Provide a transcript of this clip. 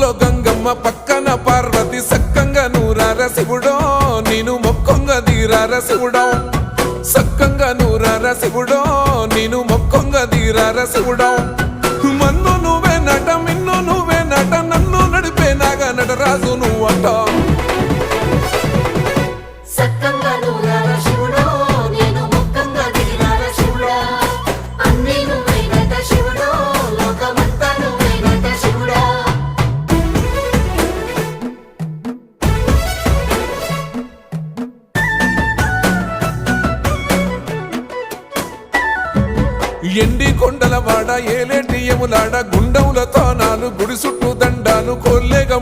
ఊర్లో గంగమ్మ పక్కన పార్వతి సక్కంగా నూరార శివుడో నేను మొక్కొంగ దీరార శివుడో. సక్కంగా నూరార శివుడో నేను మొక్కొంగ దీరార శివుడో. మన్ను నువ్వే నట మిన్ను నువ్వే నట నన్ను నడిపే నాగ నటరాజు నువ్వట. సక్కంగా నూరాల ఎండి కొండల వాడ ఏలేటి యములాడ గుండములతో నాలు గుడి చుట్టూ దండాలు కొల్లేగ